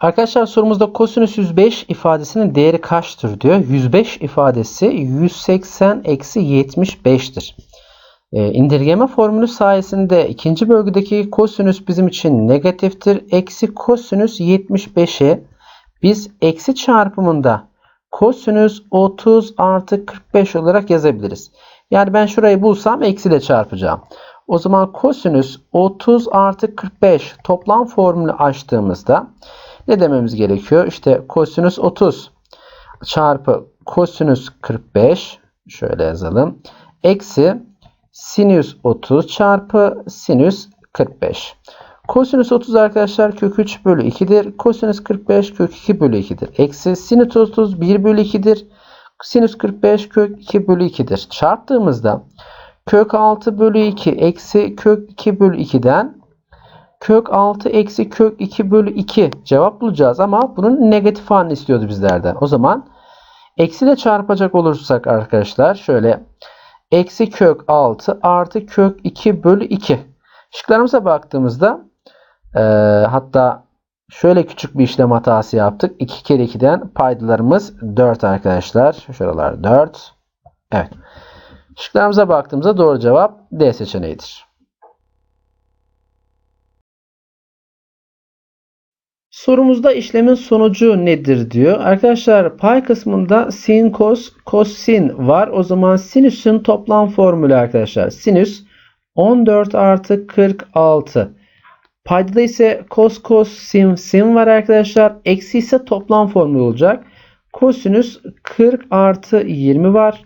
Arkadaşlar sorumuzda kosinüs 105 ifadesinin değeri kaçtır diyor. 105 ifadesi 180 eksi 75'tir. E, indirgeme formülü sayesinde ikinci bölgedeki kosinüs bizim için negatiftir. Eksi kosinüs 75'i biz eksi çarpımında kosinüs 30 artı 45 olarak yazabiliriz. Yani ben şurayı bulsam eksiyle çarpacağım. O zaman kosinüs 30 artı 45 toplam formülü açtığımızda ne dememiz gerekiyor? İşte kosinüs 30 çarpı kosinüs 45 şöyle yazalım. Eksi sinüs 30 çarpı sinüs 45. Kosinüs 30 arkadaşlar kök 3 bölü 2'dir. Kosinüs 45 kök 2 bölü 2'dir. Eksi sinüs 30 1 bölü 2'dir. Sinüs 45 kök 2 bölü 2'dir. Çarptığımızda kök 6 bölü 2 eksi kök 2 bölü 2'den kök 6 eksi kök 2 bölü 2 cevap bulacağız ama bunun negatif halini istiyordu bizlerden. O zaman eksiyle çarpacak olursak arkadaşlar şöyle eksi kök 6 artı kök 2 bölü 2. Şıklarımıza baktığımızda e, hatta şöyle küçük bir işlem hatası yaptık. 2 kere 2'den paydalarımız 4 arkadaşlar. Şuralar 4. Evet. Şıklarımıza baktığımızda doğru cevap D seçeneğidir. Sorumuzda işlemin sonucu nedir diyor. Arkadaşlar pay kısmında sin cos cos sin var. O zaman sinüsün toplam formülü arkadaşlar. Sinüs 14 artı 46. Paydada ise cos cos sin sin var arkadaşlar. Eksi ise toplam formülü olacak. Kosinüs 40 artı 20 var.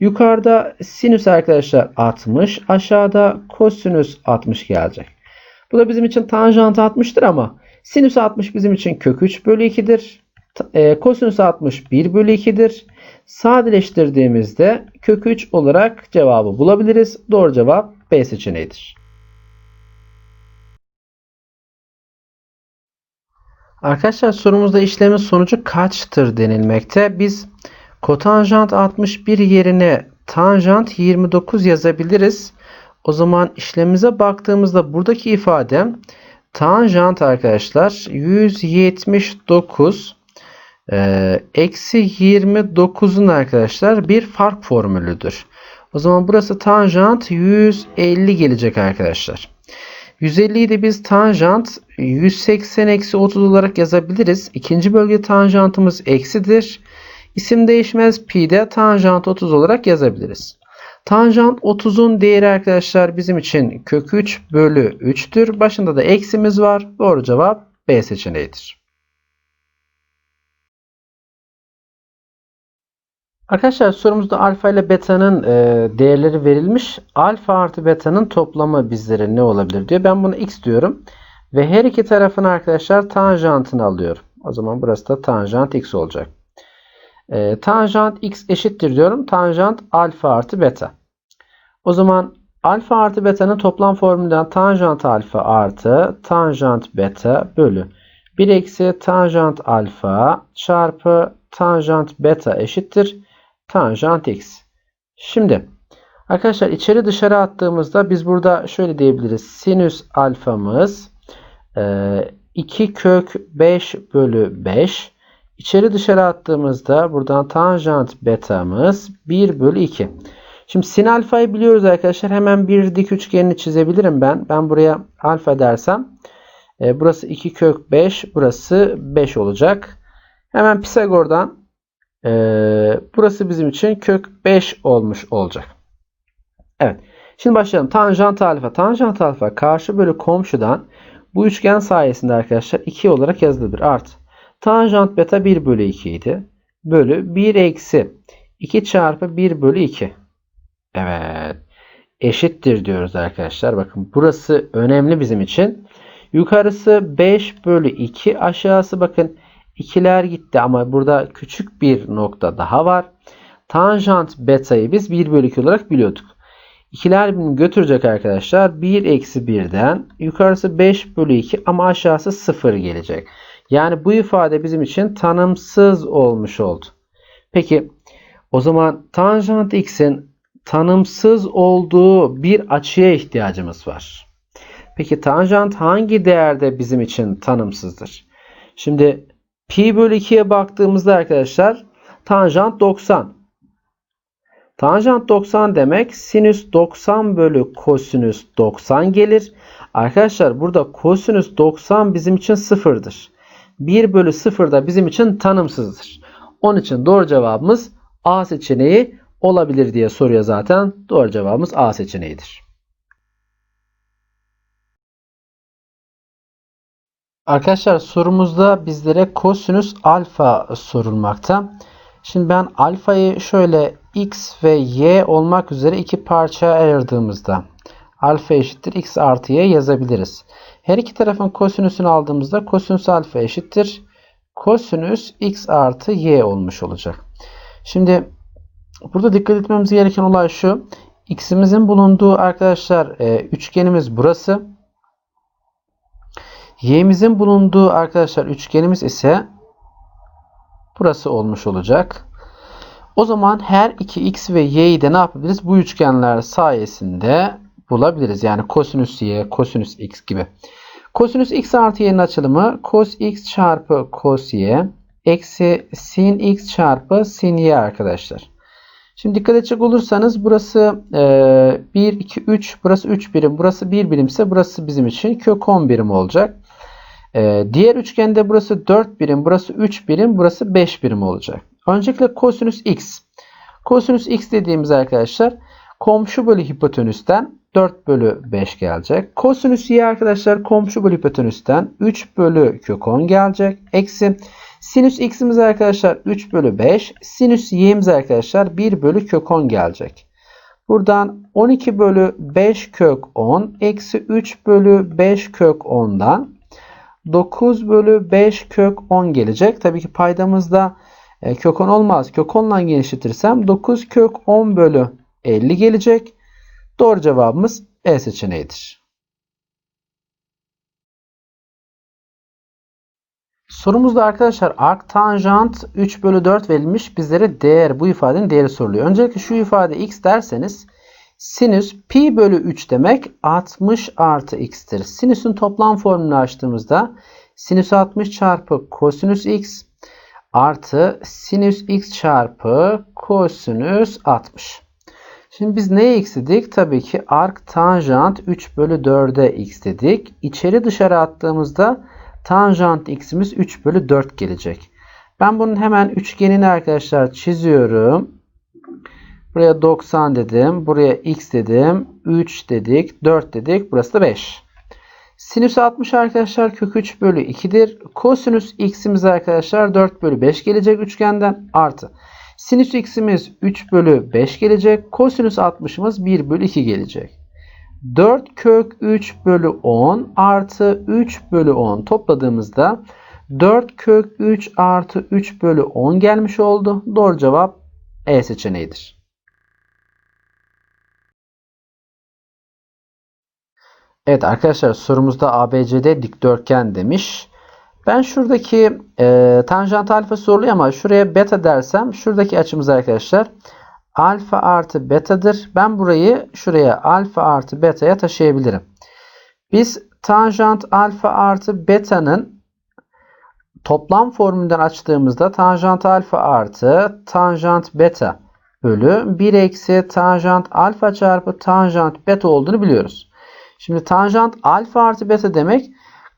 Yukarıda sinüs arkadaşlar 60. Aşağıda kosinüs 60 gelecek. Bu da bizim için tanjant 60'tır ama sinüs 60 bizim için kök 3 bölü 2'dir. E, kosinüs 60 1 bölü 2'dir. Sadeleştirdiğimizde kök 3 olarak cevabı bulabiliriz. Doğru cevap B seçeneğidir. Arkadaşlar sorumuzda işlemin sonucu kaçtır denilmekte. Biz kotanjant 61 yerine tanjant 29 yazabiliriz. O zaman işlemimize baktığımızda buradaki ifade tanjant arkadaşlar 179 e, eksi 29'un arkadaşlar bir fark formülüdür. O zaman burası tanjant 150 gelecek arkadaşlar. 150'yi de biz tanjant 180 eksi 30 olarak yazabiliriz. İkinci bölge tanjantımız eksidir. İsim değişmez pi'de tanjant 30 olarak yazabiliriz. Tanjant 30'un değeri arkadaşlar bizim için kök 3 bölü 3'tür. Başında da eksimiz var. Doğru cevap B seçeneğidir. Arkadaşlar sorumuzda alfa ile beta'nın e, değerleri verilmiş. Alfa artı beta'nın toplamı bizlere ne olabilir diyor. Ben bunu x diyorum. Ve her iki tarafın arkadaşlar tanjantını alıyorum. O zaman burası da tanjant x olacak. E, tanjant x eşittir diyorum. Tanjant alfa artı beta. O zaman alfa artı beta'nın toplam formülünden tanjant alfa artı tanjant beta bölü 1 eksi tanjant alfa çarpı tanjant beta eşittir tanjant x. Şimdi arkadaşlar içeri dışarı attığımızda biz burada şöyle diyebiliriz. Sinüs alfamız 2 e, kök 5 bölü 5. İçeri dışarı attığımızda buradan tanjant betamız 1 bölü 2. Şimdi sin alfayı biliyoruz arkadaşlar. Hemen bir dik üçgenini çizebilirim ben. Ben buraya alfa dersem e, burası 2 kök 5 burası 5 olacak. Hemen Pisagor'dan ee, burası bizim için kök 5 olmuş olacak. Evet. Şimdi başlayalım. Tanjant alfa. Tanjant alfa karşı bölü komşudan bu üçgen sayesinde arkadaşlar 2 olarak yazılır. Art. Tanjant beta 1 bölü 2 idi. Bölü 1 eksi 2 çarpı 1 bölü 2. Evet. Eşittir diyoruz arkadaşlar. Bakın burası önemli bizim için. Yukarısı 5 bölü 2. Aşağısı bakın İkiler gitti ama burada küçük bir nokta daha var. Tanjant beta'yı biz 1 bölü 2 olarak biliyorduk. İkiler birbirini götürecek arkadaşlar. 1 eksi 1'den yukarısı 5 bölü 2 ama aşağısı 0 gelecek. Yani bu ifade bizim için tanımsız olmuş oldu. Peki o zaman tanjant x'in tanımsız olduğu bir açıya ihtiyacımız var. Peki tanjant hangi değerde bizim için tanımsızdır? Şimdi pi bölü 2'ye baktığımızda arkadaşlar tanjant 90. Tanjant 90 demek sinüs 90 bölü kosinüs 90 gelir. Arkadaşlar burada kosinüs 90 bizim için sıfırdır. 1 bölü 0 da bizim için tanımsızdır. Onun için doğru cevabımız A seçeneği olabilir diye soruyor zaten. Doğru cevabımız A seçeneğidir. Arkadaşlar sorumuzda bizlere kosinüs alfa sorulmakta. Şimdi ben alfayı şöyle x ve y olmak üzere iki parçaya ayırdığımızda alfa eşittir x artı y yazabiliriz. Her iki tarafın kosinüsünü aldığımızda kosinüs alfa eşittir kosinüs x artı y olmuş olacak. Şimdi burada dikkat etmemiz gereken olay şu. x'imizin bulunduğu arkadaşlar e, üçgenimiz burası. y'imizin bulunduğu arkadaşlar üçgenimiz ise burası olmuş olacak. O zaman her iki x ve y'yi de ne yapabiliriz? Bu üçgenler sayesinde bulabiliriz. Yani kosinüs y, kosinüs x gibi. Kosinüs x artı y'nin açılımı cos x çarpı cos y eksi sin x çarpı sin y arkadaşlar. Şimdi dikkat edecek olursanız burası e, 1, 2, 3, burası 3 birim, burası 1 birimse burası bizim için kök 10 birim olacak. E, diğer üçgende burası 4 birim, burası 3 birim, burası 5 birim olacak. Öncelikle kosinüs x. Kosinüs x dediğimiz arkadaşlar komşu bölü hipotenüsten 4 bölü 5 gelecek. Kosinüs y arkadaşlar komşu bölü hipotenüsten 3 bölü kök 10 gelecek. Eksi sinüs x'imiz arkadaşlar 3 bölü 5. Sinüs y'imiz arkadaşlar 1 bölü kök 10 gelecek. Buradan 12 bölü 5 kök 10 eksi 3 bölü 5 kök 10'dan 9 bölü 5 kök 10 gelecek. Tabii ki paydamızda e, kök 10 olmaz. Kök 10 ile genişletirsem 9 kök 10 bölü 50 gelecek. Doğru cevabımız E seçeneğidir. Sorumuzda arkadaşlar arc tanjant 3 bölü 4 verilmiş. Bizlere değer bu ifadenin değeri soruluyor. Öncelikle şu ifade x derseniz sinüs pi bölü 3 demek 60 artı x'tir. Sinüsün toplam formülünü açtığımızda sinüs 60 çarpı kosinüs x artı sinüs x çarpı kosinüs 60. Şimdi biz neye x dedik? Tabii ki arc tanjant 3 bölü 4'e x dedik. İçeri dışarı attığımızda tanjant x'imiz 3 bölü 4 gelecek. Ben bunun hemen üçgenini arkadaşlar çiziyorum. Buraya 90 dedim. Buraya x dedim. 3 dedik. 4 dedik. Burası da 5. Sinüs 60 arkadaşlar kök 3 bölü 2'dir. Kosinüs x'imiz arkadaşlar 4 bölü 5 gelecek üçgenden. Artı. Sinüs x'imiz 3 bölü 5 gelecek. Kosinüs 60'ımız 1 bölü 2 gelecek. 4 kök 3 bölü 10 artı 3 bölü 10 topladığımızda 4 kök 3 artı 3 bölü 10 gelmiş oldu. Doğru cevap E seçeneğidir. Evet arkadaşlar sorumuzda ABCD dikdörtgen demiş. Ben şuradaki e, tanjant alfa soruluyor ama şuraya beta dersem şuradaki açımız arkadaşlar alfa artı betadır. Ben burayı şuraya alfa artı beta'ya taşıyabilirim. Biz tanjant alfa artı beta'nın toplam formülünden açtığımızda tanjant alfa artı tanjant beta bölü 1 eksi tanjant alfa çarpı tanjant beta olduğunu biliyoruz. Şimdi tanjant alfa artı beta demek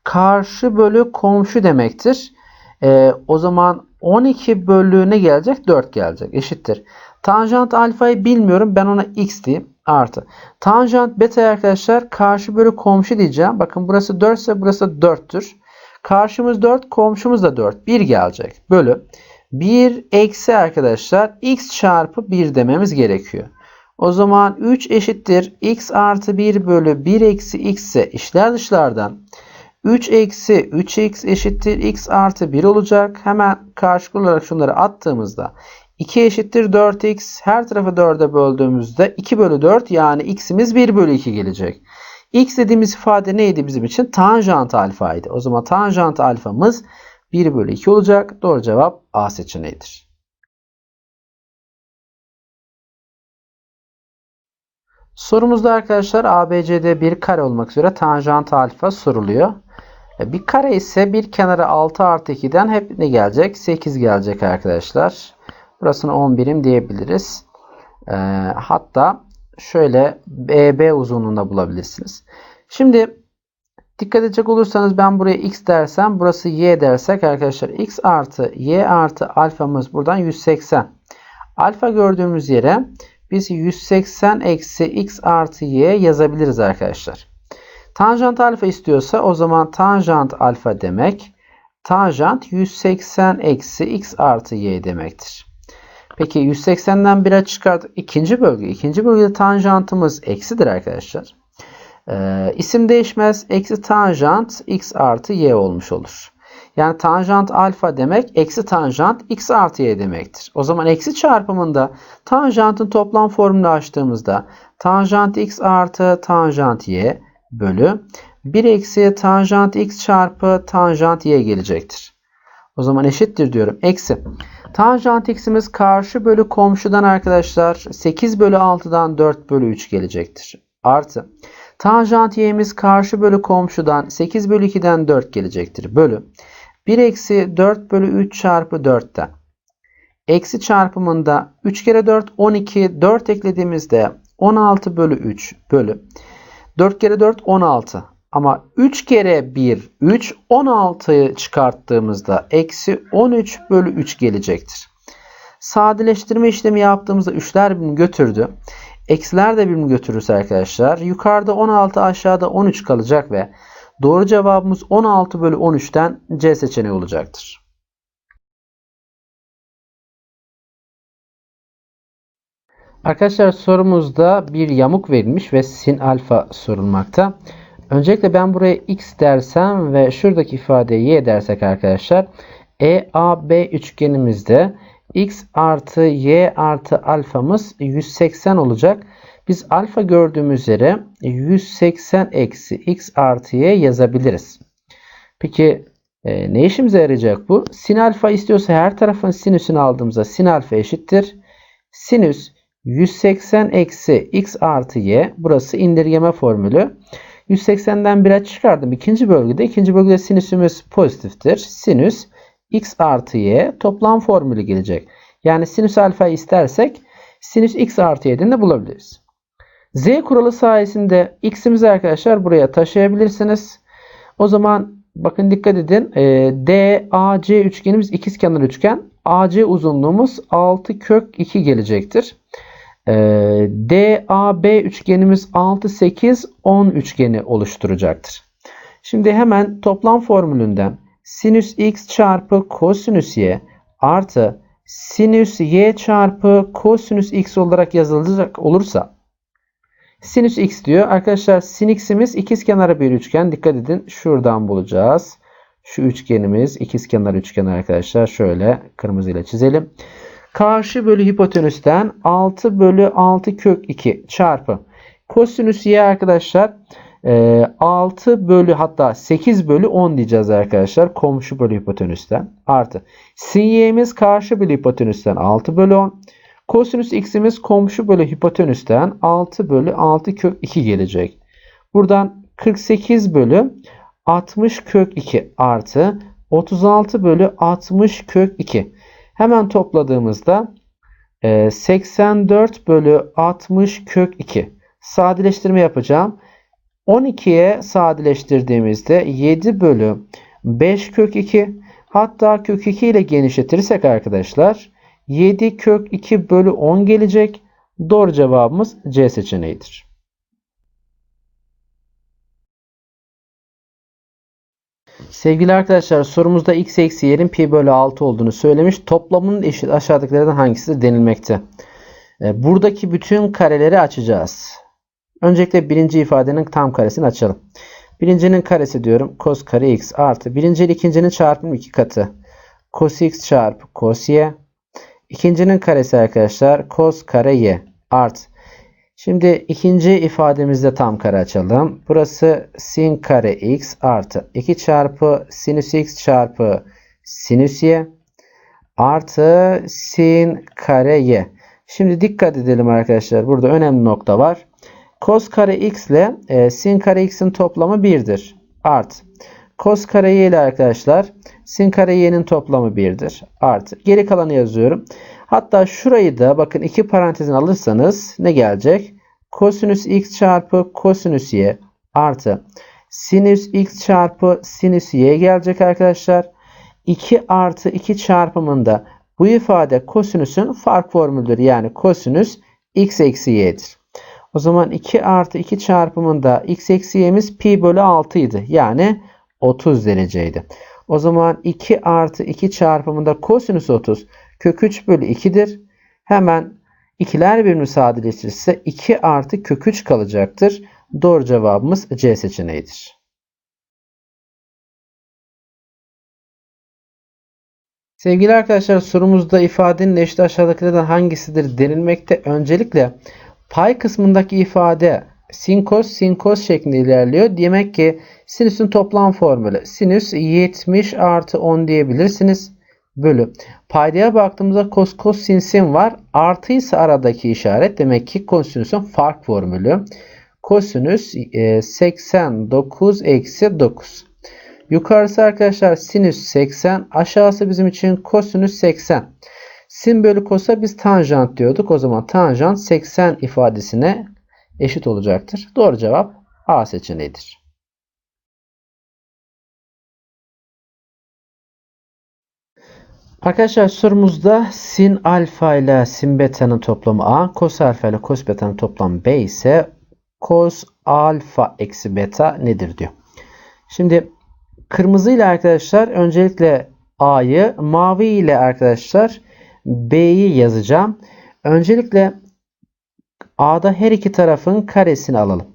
karşı bölü komşu demektir. Ee, o zaman 12 bölü ne gelecek? 4 gelecek. Eşittir. Tanjant alfayı bilmiyorum. Ben ona x diyeyim. Artı. Tanjant beta arkadaşlar karşı bölü komşu diyeceğim. Bakın burası 4 ise burası 4'tür. Karşımız 4, komşumuz da 4. 1 gelecek. Bölü. 1 eksi arkadaşlar x çarpı 1 dememiz gerekiyor. O zaman 3 eşittir x artı 1 bölü 1 eksi x ise işler dışlardan 3 eksi 3x eşittir x artı 1 olacak. Hemen karşılıklı olarak şunları attığımızda 2 eşittir 4x her tarafı 4'e böldüğümüzde 2 bölü 4 yani x'imiz 1 bölü 2 gelecek. x dediğimiz ifade neydi bizim için? Tanjant alfaydı. O zaman tanjant alfamız 1 bölü 2 olacak. Doğru cevap A seçeneğidir. Sorumuzda arkadaşlar ABCD bir kare olmak üzere tanjant alfa soruluyor. E, Bir kare ise bir kenara 6 artı 2'den hep ne gelecek? 8 gelecek arkadaşlar. Burasını 10 birim diyebiliriz. E, hatta şöyle BB uzunluğunda bulabilirsiniz. Şimdi dikkat edecek olursanız ben buraya x dersem burası y dersek arkadaşlar x artı y artı alfamız buradan 180. Alfa gördüğümüz yere biz 180 eksi x artı y yazabiliriz arkadaşlar. Tanjant alfa istiyorsa o zaman tanjant alfa demek tanjant 180 eksi x artı y demektir. Peki 180'den 1'e çıkardık. İkinci bölge. İkinci bölgede tanjantımız eksidir arkadaşlar. Ee, isim değişmez. Eksi tanjant x artı y olmuş olur. Yani tanjant alfa demek eksi tanjant x artı y demektir. O zaman eksi çarpımında tanjantın toplam formülünü açtığımızda tanjant x artı tanjant y bölü 1 eksi tanjant x çarpı tanjant y gelecektir. O zaman eşittir diyorum. Eksi. Tanjant x'imiz karşı bölü komşudan arkadaşlar 8 bölü 6'dan 4 bölü 3 gelecektir. Artı. Tanjant y'miz karşı bölü komşudan 8 bölü 2'den 4 gelecektir. Bölü. 1 eksi 4 bölü 3 çarpı 4'ten. Eksi çarpımında 3 kere 4 12 4 eklediğimizde 16 bölü 3 bölü 4 kere 4 16 ama 3 kere 1 3 16'yı çıkarttığımızda eksi 13 bölü 3 gelecektir. Sadeleştirme işlemi yaptığımızda 3'ler birbirini götürdü. Eksiler de birbirini götürürse arkadaşlar yukarıda 16 aşağıda 13 kalacak ve doğru cevabımız 16 bölü 13'ten C seçeneği olacaktır. Arkadaşlar sorumuzda bir yamuk verilmiş ve sin alfa sorulmakta. Öncelikle ben buraya x dersem ve şuradaki ifadeye y dersek arkadaşlar EAB üçgenimizde x artı y artı alfamız 180 olacak. Biz alfa gördüğümüz yere 180 eksi x artı y yazabiliriz. Peki e, ne işimize yarayacak bu? Sin alfa istiyorsa her tarafın sinüsünü aldığımızda sin alfa eşittir. Sinüs 180 eksi x artı y burası indirgeme formülü. 180'den 1'e çıkardım. İkinci bölgede. ikinci bölgede sinüsümüz pozitiftir. Sinüs x artı y toplam formülü gelecek. Yani sinüs alfa istersek sinüs x artı y'den de bulabiliriz. Z kuralı sayesinde x'imizi arkadaşlar buraya taşıyabilirsiniz. O zaman bakın dikkat edin. E, DAC üçgenimiz ikizkenar üçgen. AC uzunluğumuz 6 kök 2 gelecektir. E, DAB üçgenimiz 6, 8, 10 üçgeni oluşturacaktır. Şimdi hemen toplam formülünden sinüs x çarpı kosinüs y artı sinüs y çarpı kosinüs x olarak yazılacak olursa sinüs x diyor. Arkadaşlar sin x'imiz ikizkenarı bir üçgen. Dikkat edin şuradan bulacağız. Şu üçgenimiz ikizkenar üçgen arkadaşlar. Şöyle kırmızıyla çizelim. Karşı bölü hipotenüsten 6 bölü 6 kök 2 çarpı kosinüs y arkadaşlar 6 bölü hatta 8 bölü 10 diyeceğiz arkadaşlar. Komşu bölü hipotenüsten artı sin y'miz karşı bölü hipotenüsten 6 bölü 10. Kosinüs x'imiz komşu bölü hipotenüsten 6 bölü 6 kök 2 gelecek. Buradan 48 bölü 60 kök 2 artı 36 bölü 60 kök 2. Hemen topladığımızda 84 bölü 60 kök 2. Sadeleştirme yapacağım. 12'ye sadeleştirdiğimizde 7 bölü 5 kök 2. Hatta kök 2 ile genişletirsek arkadaşlar 7 kök 2 bölü 10 gelecek. Doğru cevabımız C seçeneğidir. Sevgili arkadaşlar sorumuzda x eksi y'nin pi bölü 6 olduğunu söylemiş. Toplamının eşit aşağıdakilerden hangisidir denilmekte. Buradaki bütün kareleri açacağız. Öncelikle birinci ifadenin tam karesini açalım. Birincinin karesi diyorum. Cos kare x artı. Birinci ile ikincinin çarpımı iki katı. Cos x çarpı cos y. İkincinin karesi arkadaşlar. Cos kare y artı. Şimdi ikinci ifademizde tam kare açalım. Burası sin kare x artı 2 çarpı sinüs x çarpı sinüs y artı sin kare y. Şimdi dikkat edelim arkadaşlar. Burada önemli nokta var. Cos kare x ile e, sin kare x'in toplamı 1'dir. Art. Kos kare y ile arkadaşlar sin kare y'nin toplamı 1'dir. Artı. Geri kalanı yazıyorum. Hatta şurayı da bakın iki parantezin alırsanız ne gelecek? Kosinüs x çarpı kosinüs y artı sinüs x çarpı sinüs y gelecek arkadaşlar. 2 artı 2 çarpımında bu ifade kosinüsün fark formülüdür. Yani kosinüs x eksi y'dir. O zaman 2 artı 2 çarpımında x eksi y'miz pi bölü 6 idi. Yani 30 dereceydi. O zaman 2 artı 2 çarpımında kosinüs 30 kök 3 bölü 2'dir. Hemen ikiler birbirini sadeleştirirse 2 artı kök 3 kalacaktır. Doğru cevabımız C seçeneğidir. Sevgili arkadaşlar sorumuzda ifadenin eşit aşağıdakilerden hangisidir denilmekte. Öncelikle pay kısmındaki ifade sin cos sin cos şeklinde ilerliyor. Demek ki sinüsün toplam formülü sinüs 70 artı 10 diyebilirsiniz. Bölü. Paydaya baktığımızda cos cos sin sin var. Artıysa aradaki işaret demek ki kosinüsün fark formülü. Kosinüs 89 e, eksi 9. Yukarısı arkadaşlar sinüs 80. Aşağısı bizim için kosinüs 80. Sin bölü kosa biz tanjant diyorduk. O zaman tanjant 80 ifadesine eşit olacaktır. Doğru cevap A seçeneğidir. Arkadaşlar sorumuzda sin alfa ile sin beta'nın toplamı A, cos alfa ile cos beta'nın toplamı B ise cos alfa eksi beta nedir diyor. Şimdi kırmızı ile arkadaşlar öncelikle A'yı, mavi ile arkadaşlar B'yi yazacağım. Öncelikle A'da her iki tarafın karesini alalım.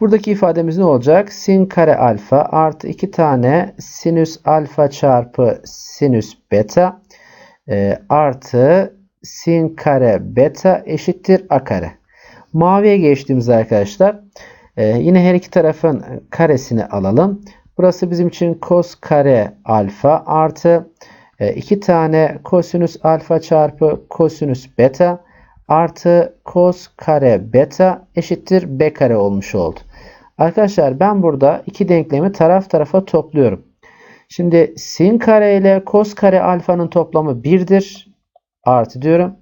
Buradaki ifademiz ne olacak? Sin kare alfa artı 2 tane sinüs alfa çarpı sinüs beta e, artı sin kare beta eşittir a kare. Maviye geçtiğimizde arkadaşlar e, yine her iki tarafın karesini alalım. Burası bizim için cos kare alfa artı 2 e, tane kosinüs alfa çarpı kosinüs beta artı cos kare beta eşittir b kare olmuş oldu. Arkadaşlar ben burada iki denklemi taraf tarafa topluyorum. Şimdi sin kare ile cos kare alfanın toplamı 1'dir. Artı diyorum.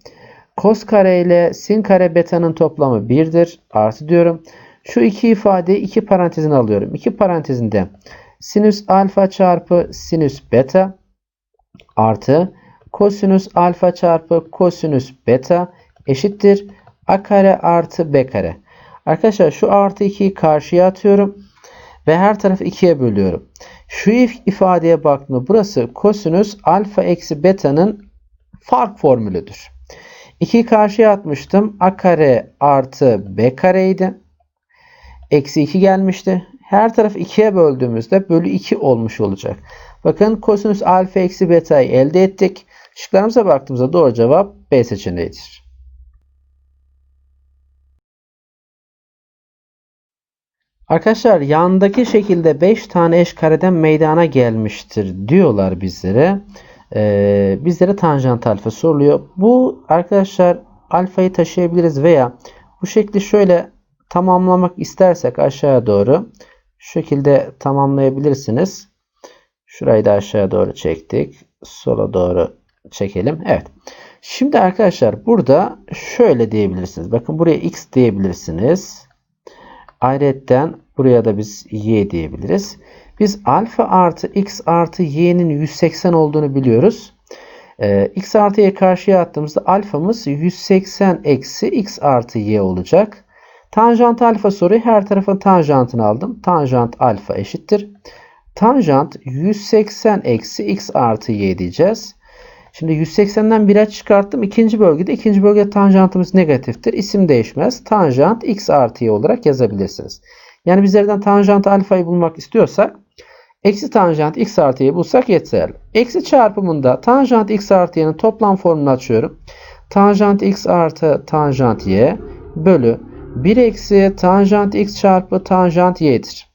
Cos kare ile sin kare beta'nın toplamı 1'dir. Artı diyorum. Şu iki ifadeyi iki parantezine alıyorum. İki parantezinde sinüs alfa çarpı sinüs beta artı kosinüs alfa çarpı kosinüs beta eşittir a kare artı b kare. Arkadaşlar şu artı 2'yi karşıya atıyorum ve her tarafı 2'ye bölüyorum. Şu ifadeye baktığımda burası kosinüs alfa eksi beta'nın fark formülüdür. 2'yi karşıya atmıştım. a kare artı b kareydi. Eksi 2 gelmişti. Her tarafı 2'ye böldüğümüzde bölü 2 olmuş olacak. Bakın kosinüs alfa eksi beta'yı elde ettik. Şıklarımıza baktığımızda doğru cevap B seçeneğidir. Arkadaşlar yandaki şekilde 5 tane eş kareden meydana gelmiştir diyorlar bizlere. Ee, bizlere tanjant alfa soruluyor. Bu arkadaşlar alfayı taşıyabiliriz veya bu şekli şöyle tamamlamak istersek aşağıya doğru şu şekilde tamamlayabilirsiniz. Şurayı da aşağıya doğru çektik. Sola doğru çekelim. Evet. Şimdi arkadaşlar burada şöyle diyebilirsiniz. Bakın buraya x diyebilirsiniz. Ayrıca buraya da biz y diyebiliriz. Biz alfa artı x artı y'nin 180 olduğunu biliyoruz. Ee, x artı y karşıya attığımızda alfamız 180 eksi x artı y olacak. Tanjant alfa soruyu her tarafın tanjantını aldım. Tanjant alfa eşittir. Tanjant 180 eksi x artı y diyeceğiz. Şimdi 180'den 1'e çıkarttım. İkinci bölgede ikinci bölgede tanjantımız negatiftir. İsim değişmez. Tanjant x artı y olarak yazabilirsiniz. Yani bizlerden tanjant alfayı bulmak istiyorsak eksi tanjant x artı y bulsak yeterli. Eksi çarpımında tanjant x artı y'nin toplam formunu açıyorum. Tanjant x artı tanjant y bölü 1 eksi tanjant x çarpı tanjant y'dir.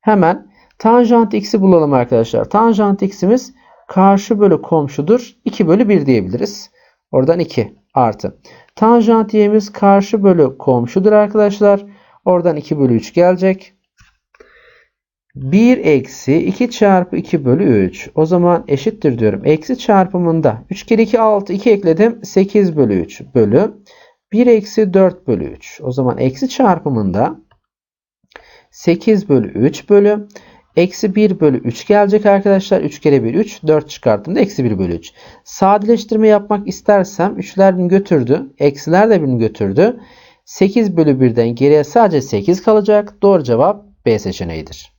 Hemen tanjant x'i bulalım arkadaşlar. Tanjant x'imiz karşı bölü komşudur. 2 bölü 1 diyebiliriz. Oradan 2 artı. Tanjant y'miz karşı bölü komşudur arkadaşlar. Oradan 2 bölü 3 gelecek. 1 eksi 2 çarpı 2 bölü 3. O zaman eşittir diyorum. Eksi çarpımında 3 kere 2 6 2 ekledim. 8 bölü 3 bölü 1 eksi 4 bölü 3. O zaman eksi çarpımında 8 bölü 3 bölü eksi 1 bölü 3 gelecek arkadaşlar. 3 kere 1 3 4 çıkarttığımda eksi 1 bölü 3. Sadeleştirme yapmak istersem 3'ler birini götürdü. Eksiler de birini götürdü. 8 bölü 1'den geriye sadece 8 kalacak. Doğru cevap B seçeneğidir.